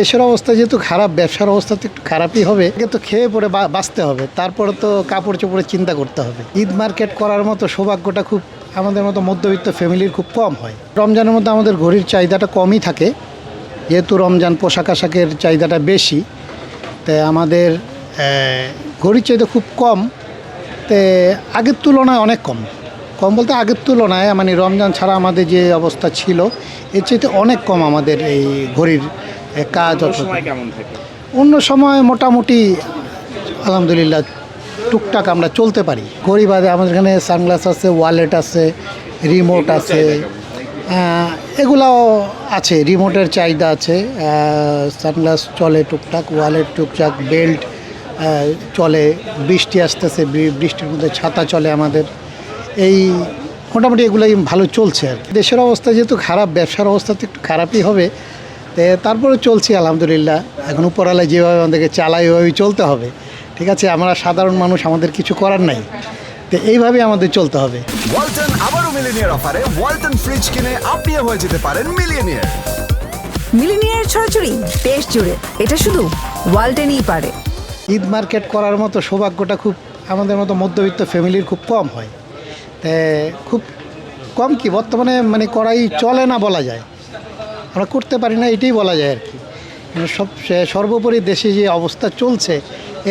দেশের অবস্থা যেহেতু খারাপ, ব্যবসার অবস্থা তো একটু খারাপই হবে। আগে তো খেয়ে পরে বাঁচতে হবে। তারপরে তো কাপড় চোপড়ে চিন্তা করতে হবে। ঈদ মার্কেট করার মতো সৌভাগ্যটা খুব আমাদের মতো মধ্যবিত্ত ফ্যামিলির খুব কম হয়। রমজানের মধ্যে আমাদের ঘড়ির চাহিদাটা কমই থাকে। যেহেতু রমজান পোশাক আশাকের চাহিদাটা বেশি তাই আমাদের ঘড়ির চাহিদা খুব কম। তে আগের তুলনায় অনেক কম। কম বলতে আগের তুলনায় মানে রমজান ছাড়া আমাদের যে অবস্থা ছিল, এর চাইতে অনেক কম আমাদের এই ঘড়ির কাজ অত কেমন থাকে? অন্য সময় মোটামুটি আলহামদুলিল্লাহ টুকটাক আমরা চলতে পারি। ঘড়ি বাদে আমাদের এখানে সানগ্লাস আছে ওয়ালেট আছে রিমোট আছে। এগুলাও আছে রিমোটের চাহিদা আছে। সানগ্লাস চলে টুকটাক ওয়ালেট টুকটাক বেল্ট চলে বৃষ্টি আসতেছে বৃষ্টির মধ্যে ছাতা চলে আমাদের। এই মোটামুটি এগুলোই ভালো চলছে আর কি। দেশের অবস্থা যেহেতু খারাপ ব্যবসার অবস্থা তো একটু খারাপই হবে। তে তারপরে চলছি আলহামদুলিল্লাহ। এখন উপরওয়ালা যেভাবে আমাদেরকে চালায় ওইভাবেই চলতে হবে। ঠিক আছে আমরা সাধারণ মানুষ আমাদের কিছু করার নাই। তো এইভাবেই আমাদের চলতে হবে। ওয়ালটন আবারও মিলিনিয়ার অফারে ওয়ালটন ফ্রিজ কিনে আপনিও হয়ে যেতে পারেন মিলিয়নিয়ার মিলিনিয়ার ছড়াছড়ি দেশ জুড়ে এটা শুধু ওয়ালটেনই পারে। ঈদ মার্কেট করার মতো সৌভাগ্যটা খুব আমাদের মতো মধ্যবিত্ত ফ্যামিলির খুব কম হয়। তে খুব কম কি বর্তমানে মানে করাই চলে না বলা যায়। আমরা করতে পারি না, এটাই বলা যায় আর কি। মানে সব সর্বোপরি দেশে যে অবস্থা চলছে,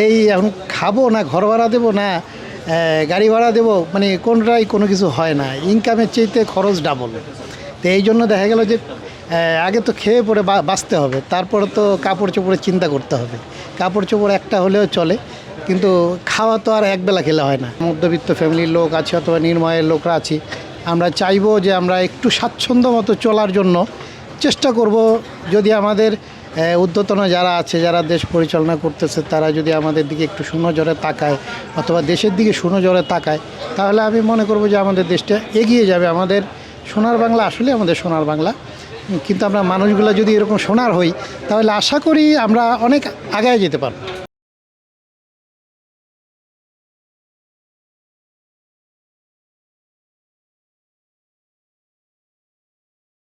এই এখন খাব না, ঘর ভাড়া দেবো না গাড়ি ভাড়া দেবো মানে কোনটাই কোনো কিছু হয় না। ইনকামের চাইতে খরচ ডাবল তো এই জন্য দেখা গেল যে আগে তো খেয়ে পরে বাঁচতে হবে, তারপরে তো কাপড় চোপড়ে চিন্তা করতে হবে। কাপড় চোপড় একটা হলেও চলে, কিন্তু খাওয়া তো আর একবেলা খেলে হয় না। মধ্যবিত্ত ফ্যামিলির লোক আছে অথবা নির্ময়ের লোকরা আছি, আমরা চাইব যে আমরা একটু স্বাচ্ছন্দ্য মতো চলার জন্য চেষ্টা করব যদি আমাদের উদ্যতন যারা আছে, যারা দেশ পরিচালনা করতেছে, তারা যদি আমাদের দিকে একটু সুনজরে তাকায় অথবা দেশের দিকে সুনজরে তাকায়, তাহলে আমি মনে করব যে আমাদের দেশটা এগিয়ে যাবে। আমাদের সোনার বাংলা আসলে আমাদের সোনার বাংলা। কিন্তু আমরা মানুষগুলো যদি এরকম সোনার হই, তাহলে আশা করি আমরা অনেক আগায় যেতে পারব।